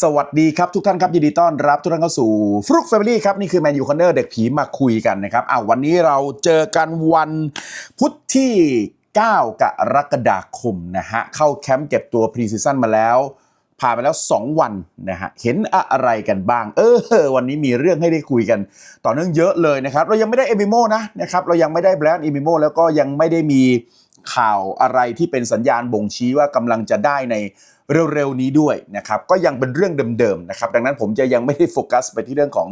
สวัสดีครับ ทุกท่านครับยินดีต้อนรับทุกท่านเข้าสู่ฟลุกแฟมิลี่ครับ นี่คือแมนยูคอนเนอร์เด็กผีมาคุยกันนะครับอ้าววันนี้เราเจอกันวันพุธที่ 9 กรกฎาคมนะฮะ เข้าแคมป์เก็บตัวพรีซีซั่นมาแล้ว ผ่านไปแล้ว 2 วันนะฮะเห็นอะไรกันบ้าง เออ วันนี้มีเรื่องให้ได้คุยกัน ต่อเนื่องเยอะเลยนะครับ เรายังไม่ได้เอมิโมนะนะครับเรายังไม่ได้แบรนด์เอมิโมแล้วก็ยังไม่ได้มีข่าวอะไรที่เป็นสัญญาณบ่งชี้ว่ากำลังจะได้ในเร็วๆนี้ด้วยนะครับก็ยังเป็นเรื่องเดิมๆนะครับดังนั้นผมจะยังไม่ได้โฟกัสไปที่เรื่องของ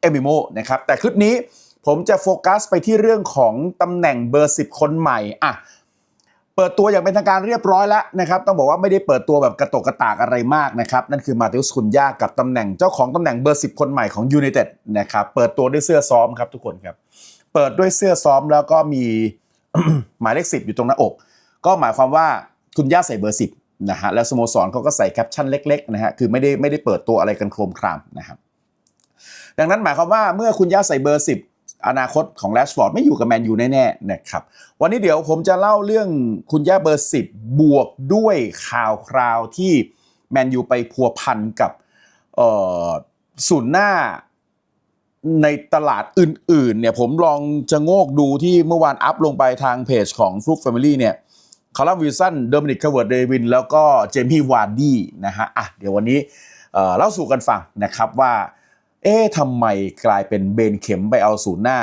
เอมิโมนะครับแต่คลิปนี้ผมจะโฟกัสไปที่เรื่องของตำแหน่งเบอร์ 10 คนใหม่อะ เปิดตัวอย่างเป็นทางการเรียบร้อยแล้วนะครับต้องบอกว่าไม่ได้เปิดตัวแบบกระตกกระตากอะไรมากนะครับนั่นคือมาติอุสคุนยากับตำแหน่งเจ้าของตำแหน่งเบอร์ 10 คนใหม่ของยูไนเต็ดนะครับเปิดตัวด้วยเสื้อซ้อมครับทุกคนครับเปิดด้วยเสื้อซ้อมแล้วก็มีหมายเลข10 อยู่ตรงหน้าอก ก็หมายความว่าคุณย่าใส่เบอร์ 10นะฮะแล้วสโมสรเขาก็ใส่แคปชั่นเล็กๆนะฮะคือไม่ได้ไม่ได้เปิดตัวอะไรกันโครมครามนะครับดังนั้นหมายความว่าเมื่อคุณย่าใส่เบอร์ 10 อนาคตของแรชฟอร์ดไม่อยู่กับแมนยูแน่ๆนะครับวันนี้เดี๋ยวผมจะเล่าเรื่องคุณย่าเบอร์10บบวกด้วยข่าวคราวที่แมนยูไปพัวพันกับเอ่อศูนย์หน้าในตลาดอื่นๆเนี่ยผมลองจะโงกดูที่เมื่อวานอัพลงไปทางเพจของฟลุกแฟมิลี่เนี่ยคาร์ลวิลสันโดมินิกคาเวิร์ดเดวินแล้วก็เจมี่วาร์ดี้นะฮะอะเดี๋ยววันนี้เล่าสู่กันฟังนะครับว่า เอ๊ะทำไมกลายเป็นเบนเข็มไปเอาศูนย์หน้า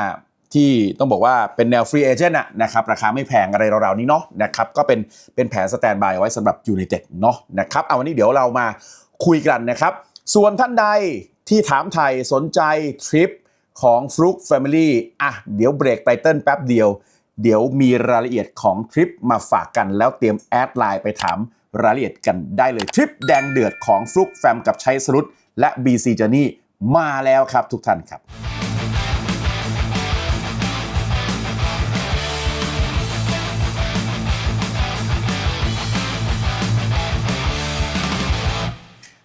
ที่ต้องบอกว่าเป็นแนวฟรีเอเจนต์อะนะครับ ราคาไม่แพงอะไรราวๆนี้เนาะนะครับก็เป็นเป็นแผนสแตนบายไว้สำหรับยูไนเต็ดเนาะนะครับเอาวันนี้เดี๋ยวเรามาคุยกันนะครับ ส่วนท่านใดที่ถามไทยสนใจทริปของฟลุกแฟมิลี่อะเดี๋ยวเบรกไตเติ้ลแป๊บเดียว เดี๋ยวมีรายละเอียดของทริปมาฝากกันแล้วเตรียมแอดไลน์ไปถามรายละเอียดกันได้เลยทริปแดงเดือดของฟลุกแฟมกับชัยสรุตและ BC Journey มาแล้วครับทุกท่านครับ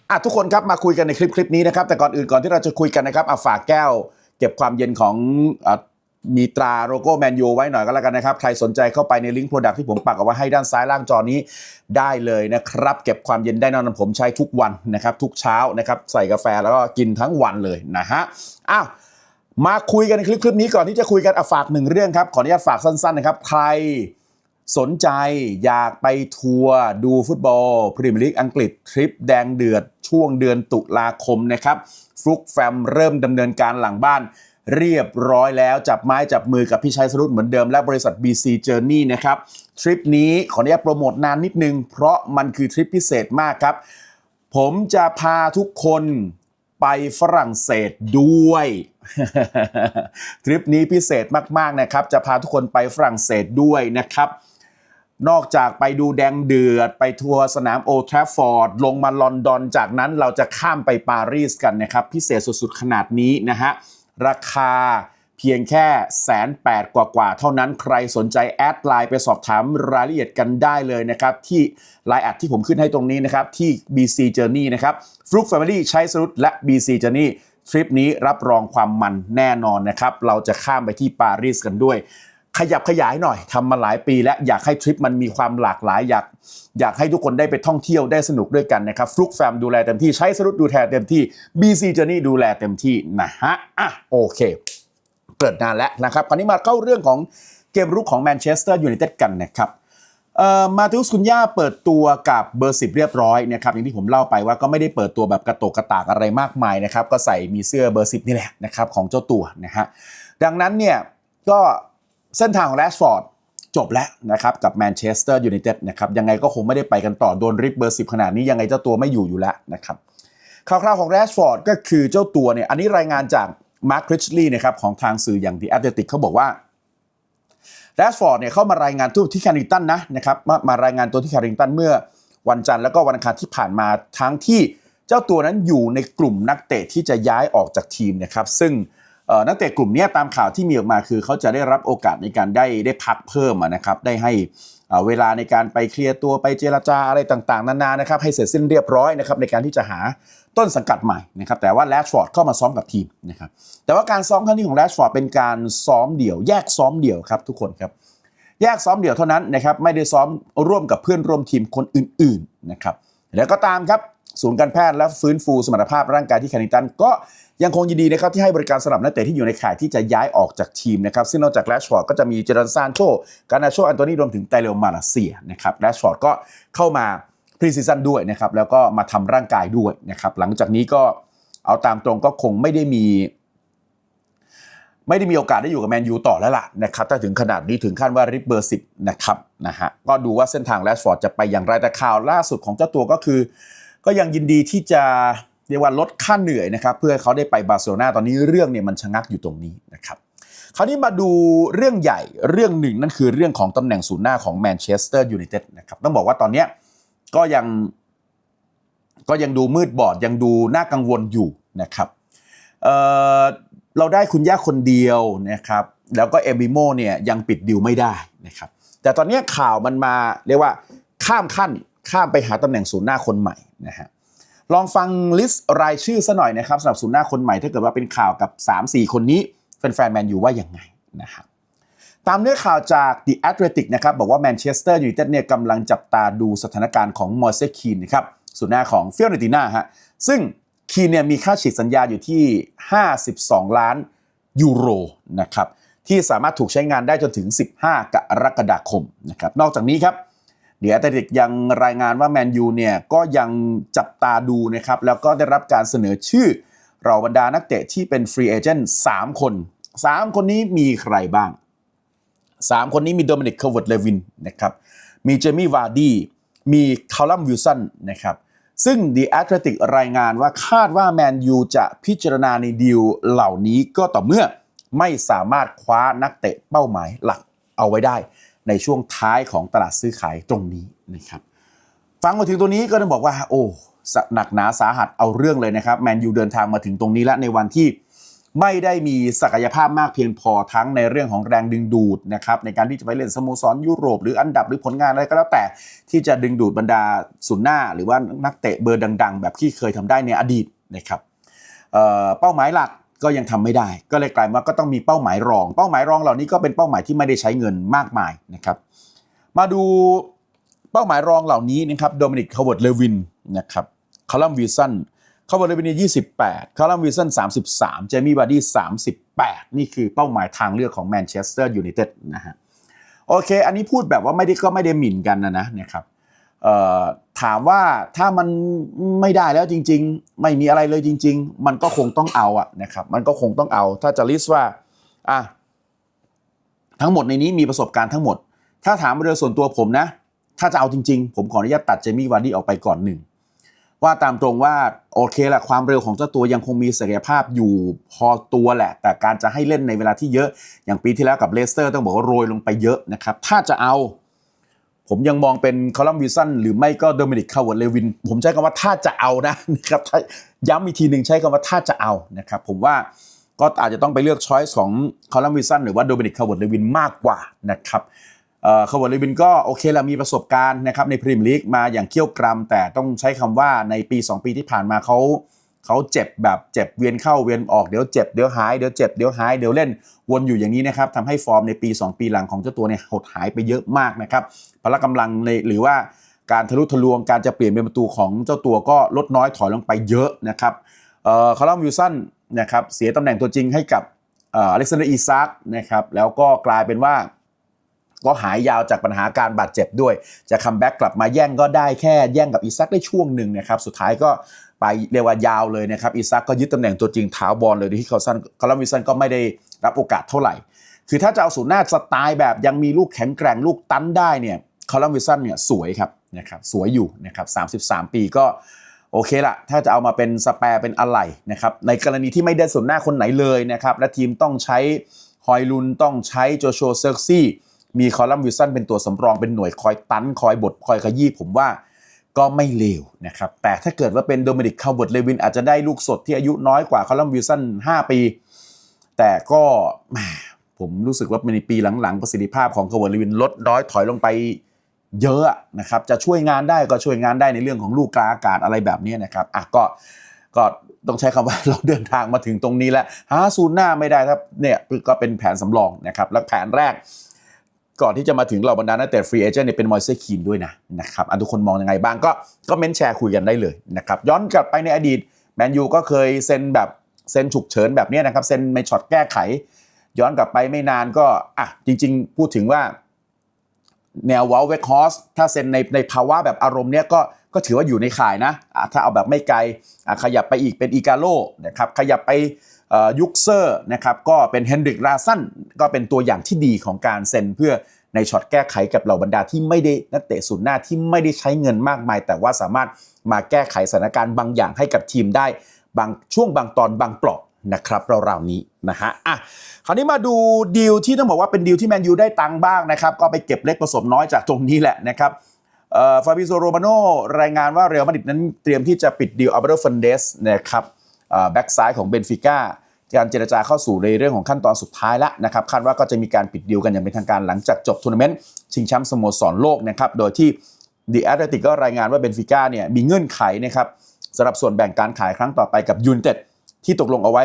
อะทุกคนครับมาคุยกันในคลิปคลิปนี้นะครับ แต่ก่อนอื่นก่อนที่เราจะคุยกันนะครับเอาฝากแก้ว เก็บความเย็นของอะ มีตราโลโก้แมนยูไว้หน่อยก็แล้วกันนะครับ ใครสนใจเข้าไปในลิงก์โปรดักที่ผมปักเอาไว้ให้ด้านซ้ายล่างจอนี้ได้เลยนะครับ เก็บความเย็นได้นอนผมใช้ทุกวันนะครับ ทุกเช้านะครับ ใส่กาแฟแล้วก็กินทั้งวันเลยนะฮะอ้าวมาคุยกันในคลิปคลิปนี้ก่อนที่จะคุยกันอฝากหนึ่งเรื่องครับ ขออนุญาตฝากสั้นๆนะครับ ใครสนใจอยากไปทัวร์ดูฟุตบอลพรีเมียร์ลีกอังกฤษทริปแดงเดือดช่วงเดือนตุลาคมนะครับฟลุกแฟมเริ่มดำเนินการหลังบ้าน เรียบร้อยแล้วจับไม้จับมือกับพี่ชัยสรุตเหมือนเดิมและบริษัท BC Journey นะครับ ทริปนี้ขออนุญาตโปรโมทนานนิดนึง เพราะมันคือทริปพิเศษมากครับ ผมจะพาทุกคนไปฝรั่งเศสด้วย ทริปนี้พิเศษมาก ๆ นะครับ จะพาทุกคนไปฝรั่งเศสด้วยนะครับ นอกจากไปดูแดงเดือด ไปทัวร์สนามโอทราฟอร์ด ลงมาลอนดอน จากนั้นเราจะข้ามไปปารีสกันนะครับ พิเศษสุด ๆ ขนาดนี้นะฮะ ราคาเพียงแค่แสนแปดกว่าๆ เท่านั้นใครสนใจแอดไลน์ไปสอบถามรายละเอียดกันได้เลยนะครับ ที่ไลน์แอดที่ผมขึ้นให้ตรงนี้นะครับ ที่ BC Journey นะครับฟลุก Family ใช้สรุปและ BC Journey ทริปนี้รับรองความมันแน่นอนนะครับ เราจะข้ามไปที่ปารีสกันด้วย ขยับขยายหน่อยทำมาหลายปีแล้วอยากให้ทริปมันมีความหลากหลายอยากอยากให้ทุกคนได้ไปท่องเที่ยวได้สนุกด้วยกันนะครับฟลุกแฟมดูแลเต็มที่ใช้สรุปดูแลเต็มที่ BC Journey ดูแลเต็มที่นะฮะอะโอเคเกิดนานแล้วนะครับคราวนี้มาเข้าเรื่องของเกมรุกของแมนเชสเตอร์ยูไนเต็ดกันนะครับมาติอุสคุนย่าเปิดตัวกับเบอร์สิบเรียบร้อยนะครับอย่างที่ผมเล่าไปว่าก็ไม่ได้เปิดตัวแบบกระโตกกระตากอะไรมากมายนะครับก็ใส่มีเสื้อเบอร์สิบนี่แหละนะครับของเจ้าตัวนะฮะดังนั้นเนี่ยก็ เส้นทางของแรชฟอร์ดจบแล้วนะครับกับแมนเชสเตอร์ยูไนเต็ดนะครับยังไงก็คงไม่ได้ไปกันต่อโดนริบเบอร์สิบขนาดนี้ยังไงเจ้าตัวไม่อยู่อยู่แล้วนะครับคร่าวๆของแรชฟอร์ดก็คือเจ้าตัวเนี่ยอันนี้รายงานจากมาร์คคริชลีย์นะครับของทางสื่ออย่าง The Athletic เขาบอกว่าแรชฟอร์ดเนี่ยเข้ามารายงานตัวที่แคริงตันนะนะครับมามารายงานตัวที่แคริงตันเมื่อวันจันทร์แล้วก็วันอังคารที่ผ่านมาทั้งที่เจ้าตัวนั้นอยู่ในกลุ่มนักเตะที่จะย้ายออกจากทีมนะครับซึ่ง นักเตะกลุ่มนี้ตามข่าวที่มีออกมาคือเขาจะได้รับโอกาสในการได้ได้พักเพิ่มนะครับได้ให้เวลาในการไปเคลียร์ตัวไปเจรจาอะไรต่างๆ นานานะครับให้เสร็จสิ้นเรียบร้อยนะครับในการที่จะหาต้นสังกัดใหม่นะครับแต่ว่าแรชฟอร์ดเข้ามาซ้อมกับทีมนะครับแต่ว่าการซ้อมครั้งนี้ของแรชฟอร์ดเป็นการซ้อมเดี่ยว แยกซ้อมเดี่ยวครับทุกคนครับแยกซ้อมเดี่ยวเท่านั้นนะครับไม่ได้ซ้อมร่วมกับเพื่อนร่วมทีมคนอื่นๆนะครับแล้วก็ตามครับ ศูนย์การแพทย์และฟื้นฟูสมรรถภาพร่างกายที่แคนิตันก็ยังคงยินดีนะครับที่ให้บริการสำหรับนักเตะที่อยู่ในข่ายที่จะย้ายออกจากทีมนะครับซึ่งนอกจากแรชฟอร์ดก็จะมีเจอร์นซานโชกานาโชอันโตนีรวมถึงไตเลโอมาเลเซียนะครับแรชฟอร์ดก็เข้ามาพรีซีซั่นด้วยนะครับแล้วก็มาทำร่างกายด้วยนะครับหลังจากนี้ก็เอาตามตรงก็คงไม่ได้มี ไม่ได้มีโอกาสได้อยู่กับแมนยูต่อแล้วล่ะนะครับถ้าถึงขนาดนี้ถึงขั้นว่าริบเบอร์สิบนะครับนะฮะก็ดูว่าเส้นทางแรชฟอร์ดจะไปอย่างไรแต่ข่าวล่าสุดของเจ้าตัวก็คือ ก็ยังยินดีที่จะเรียกว่าลดค่าเหนื่อยนะครับเพื่อเขาได้ไปบาร์เซโลนาตอนนี้เรื่องเนี่ยมันชะงักอยู่ตรงนี้นะครับคราวนี้มาดูเรื่องใหญ่เรื่องหนึ่งนั่นคือเรื่องของตำแหน่งศูนย์หน้าของแมนเชสเตอร์ยูไนเต็ดนะครับต้องบอกว่าตอนนี้ก็ยังก็ยังดูมืดบอดยังดูน่ากังวลอยู่นะครับเเราได้คุณย่าคนเดียวนะครับแล้วก็เอมบิโมเนี่ยยังปิดดิวไม่ได้นะครับแต่ตอนนี้ข่าวมันมาเรียกว่าข้ามขั้นข้ามไปหาตำแหน่งศูนย์หน้าคนใหม่ นะฮะลองฟังลิสต์รายชื่อซะหน่อยนะครับสำหรับศูนย์หน้าคนใหม่ถ้าเกิดว่าเป็นข่าวกับ 3-4 คนนี้แฟนๆแมนยูว่าอย่างไงนะครับตามเนื้อข่าวจาก The Athletic นะครับบอกว่าแมนเชสเตอร์ยูไนเต็ดเนี่ยกำลังจับตาดูสถานการณ์ของมอร์เซคีนนะครับศูนหน้าของเฟียเนติน่าฮะซึ่งคีนเนี่ยมีค่าฉีดสัญญาอยู่ที่ 52 ล้านยูโรนะครับที่สามารถถูกใช้งานได้จนถึง 15 กรกฎาคมนะครับนอกจากนี้ครับ เดี๋ยวแอตเลติกยังรายงานว่าแมนยูเนี่ยก็ยังจับตาดูนะครับ แล้วก็ได้รับการเสนอชื่อเราบรรดานักเตะที่เป็นฟรีเอเจนต์3คน3คนนี้มีใครบ้าง3คนนี้มีโดมินิกเคอร์เวิร์ดเลวินนะครับมีเจมี่วาร์ดีมีคาลัมวิลสันนะครับซึ่ง The Athletic รายงานว่าคาดว่าแมนยูจะพิจารณาในดีลเหล่านี้ก็ต่อเมื่อไม่สามารถคว้านักเตะเป้าหมายหลักเอาไว้ได้ ในช่วงท้ายของตลาดซื้อขายตรงนี้นะครับฟังมาถึงตัวนี้ก็ต้องบอกว่าโอ้สหนักหนาสาหัสเอาเรื่องเลยนะครับแมนยูเดินทางมาถึงตรงนี้แล้วในวันที่ไม่ได้มีศักยภาพมากเพียงพอทั้งในเรื่องของแรงดึงดูดนะครับในการที่จะไปเล่นสโมสรยุโรป หรืออันดับหรือผลงานอะไรก็แล้วแต่ ที่จะดึงดูดบรรดาศูนหน้า หรือว่านักเตะเบอร์ดัง ๆ แบบที่เคยทำได้ในอดีตนะครับเเป้าหมายหลัก ก็ยังทำไม่ได้ ก็เลยกลายว่าก็ต้องมีเป้าหมายรอง เป้าหมายรองเหล่านี้ก็เป็นเป้าหมายที่ไม่ได้ใช้เงินมากมายนะครับ มาดูเป้าหมายรองเหล่านี้นะครับโดมินิกคาร์เวิร์ดเลวินนะครับคาลัมวิสันคาร์เวิร์ดเลวินเนี่ย28คาลัมวิสัน33เจมี่บาร์ดี้38นี่คือเป้าหมายทางเลือกของแมนเชสเตอร์ยูไนเต็ดนะฮะโอเค อันนี้พูดแบบว่าไม่ได้ก็ไม่ได้หมิ่นกันนะนะนะครับเอ่อ ถามว่าถ้ามันไม่ได้แล้วจริง ๆ ไม่มีอะไรเลยจริง ๆ มันก็คงต้องเอาอะนะครับมันก็คงต้องเอา ถ้าจะลิสต์ว่าอะทั้งหมดในนี้มีประสบการณ์ทั้งหมด ถ้าถามโดยส่วนตัวผมนะ ถ้าจะเอาจริง ๆ ผมขออนุญาตตัดเจมี่วาร์ดี้ออกไปก่อนหนึ่งว่าตามตรงว่าโอเคแหละความเร็วของเจ้าตัวยังคงมีศักยภาพอยู่พอตัวแหละ แต่การจะให้เล่นในเวลาที่เยอะอย่างปีที่แล้วกับเลสเตอร์ต้องบอกว่าโรยลงไปเยอะนะครับถ้าจะเอา ผมยังมองเป็นคอลัมวิลสันหรือไม่ก็โดมินิกคาร์เวิร์ดเลวิน ผมใช้คำว่าถ้าจะเอานะครับถ้าย้ำอีกทีหนึ่งใช้คำว่าถ้าจะเอานะครับผมว่าก็อาจจะต้องไปเลือกช้อยส์ของคอลัมวิลสันหรือว่าโดมินิกคาร์เวิร์ดเลวินมากกว่านะครับคาร์วอร์เลวินก็โอเคแหละมีประสบการณ์นะครับในพรีเมียร์ลีกมาอย่างเขี้ยวกรำแต่ต้องใช้คำว่าในปี 2 ปีที่ผ่านมาเขา เขาเจ็บแบบเจ็บเวียนเข้าเวียนออกเดี๋ยวเจ็บเดี๋ยวหายเดี๋ยวเจ็บเดี๋ยวหายเดี๋ยวเล่นวนอยู่อย่างนี้นะครับทำให้ฟอร์มในปี 2 ปีหลังของเจ้าตัวเนี่ยหดหายไปเยอะมากนะครับพละกำลังในหรือว่าการทะลุทะลวงการจะเปลี่ยนเป็นประตูของเจ้าตัวก็ลดน้อยถอยลงไปเยอะนะครับเอ่อคาร์ลมวิลสันนะครับเสียตำแหน่งตัวจริงให้กับเอ่ออเล็กซานเดอร์อีซักนะครับแล้วก็กลายเป็นว่าก็หายยาวจากปัญหาการบาดเจ็บด้วย จะคัมแบ็กกลับมาแย่งก็ได้แค่แย่งกับอีซักได้ช่วงหนึ่งนะครับ สุดท้ายก็ ไปเรียกว่ายาวเลยนะครับอีซักก็ยึดตำแหน่งตัวจริงท้าวบอลเลยโดยที่เขาสั้นคาร์ลวิสันก็ไม่ได้รับโอกาสเท่าไหร่ คือถ้าจะเอาศูนย์หน้าสไตล์แบบยังมีลูกแข็งแกร่งลูกตันได้เนี่ยคาร์ลวิสันเนี่ยสวยครับนะครับสวยอยู่นะครับ33 ปีก็โอเคละถ้าจะเอามาเป็นสแปร์เป็นอะไรนะครับในกรณีที่ไม่ได้ศูนหน้าคนไหนเลยนะครับและทีมต้องใช้ฮอยลุนต้องใช้โจโชเซอร์ซี่มีคอลัมน์วิลสันเป็นตัวสำรองเป็นหน่วยคอยตันคอยบดคอยขยี้ผมว่า ก็ไม่เลวนะครับ แต่ถ้าเกิดว่าเป็นโดมินิกคาร์เวิร์ดเลวินอาจจะได้ลูกสดที่อายุน้อยกว่าคอลัมวิลสัน5 ปี แต่ก็แหมผมรู้สึกว่าในปีหลังๆ ประสิทธิภาพของคาร์เวิร์ดเลวินลดน้อยถอยลงไปเยอะนะครับ จะช่วยงานได้ก็ช่วยงานได้ในเรื่องของลูกกลางอากาศอะไรแบบนี้นะครับอะก็ก็ต้องใช้คำว่าเราเดินทางมาถึงตรงนี้แล้วหาศูนย์หน้าไม่ได้ครับเนี่ยก็เป็นแผนสำรองนะครับ แล้วแผนแรก ก่อนที่จะมาถึงเหล่าบรรดานักเตะฟรีเอเจนต์เนี่ยเป็นมอยเซคีนด้วยนะนะครับอะทุกคนมองยังไงบ้างก็ก็เม้นแชร์คุยกันได้เลยนะครับย้อนกลับไปในอดีตแมนยูก็เคยเซ็นแบบเซ็นฉุกเฉินแบบนี้นะครับเซ็นในช็อตแก้ไข ย้อนกลับไปไม่นานก็อะจริง ๆ พูดถึงว่าแนววอลเวคฮอสถ้าเซ็นในในภาวะแบบอารมณ์เนี้ยก็ก็ถือว่าอยู่ในข่ายนะอะถ้าเอาแบบไม่ไกลอะขยับไปอีกเป็นอีกาโลนะครับขยับไป ยุคเซอร์นะครับก็เป็นเฮนริกราซันก็เป็นตัวอย่างที่ดีของการเซ็นเพื่อในช็อตแก้ไขกับเหล่าบรรดาที่ไม่ได้นักเตะศูนย์หน้าที่ไม่ได้ใช้เงินมากมาย แต่ว่าสามารถมาแก้ไขสถานการณ์บางอย่างให้กับทีมได้บางช่วงบางตอนบางเปลาะนะครับราวๆนี้นะฮะอะคราวนี้มาดูดีลที่ต้องบอกว่าเป็นดีลที่แมนยูได้ตังค์บ้างนะครับ ก็ไปเก็บเล็กผสมน้อยจากตรงนี้แหละนะครับฟาบิโซโรมาโนรายงานว่าเรอัลมาดริดนั้นเตรียมที่จะปิดดีลอัลเบโรฟันเดสนะครับแบ็กซ้ายของเบนฟิก้า การเจรจาเข้าสู่ในเรื่องของขั้นตอนสุดท้ายแล้วนะครับคาดว่าก็จะมีการปิดดีลกันอย่างเป็นทางการหลังจากจบทัวร์นาเมนต์ชิงแชมป์สโมสรโลกนะครับโดยที่ดีแอตเลติกก็รายงานว่าเบนฟิก้าเนี่ยมีเงื่อนไขนะครับสำหรับส่วนแบ่งการขายครั้งต่อไปกับยูนเต็ดที่ตกลงเอาไว้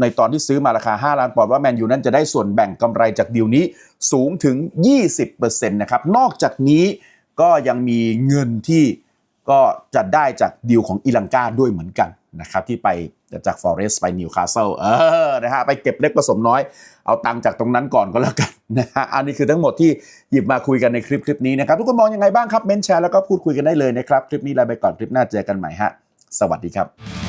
ในตอนที่ซื้อมาราคา 5 ล้านปอนด์ว่าแมนยูนั้นจะได้ส่วนแบ่งกำไรจากดีลนี้สูงถึง 20%นะครับนอกจากนี้ก็ยังมีเงินที่ก็จะได้จากดีลของอิลังกาด้วยเหมือนกันนะครับที่ไป จากฟอเรสต์ไปนิวคาสเซิลเออนะฮะไปเก็บเล็กผสมน้อย เอาตังจากตรงนั้นก่อนก็แล้วกันนะฮะอันนี้คือทั้งหมดที่หยิบมาคุยกันในคลิปคลิปนี้นะครับ ทุกคนมองยังไงบ้างครับ เมนแชร์แล้วก็พูดคุยกันได้เลยนะครับ คลิปนี้ลาไปก่อนคลิปหน้าเจอกันใหม่ฮะ สวัสดีครับ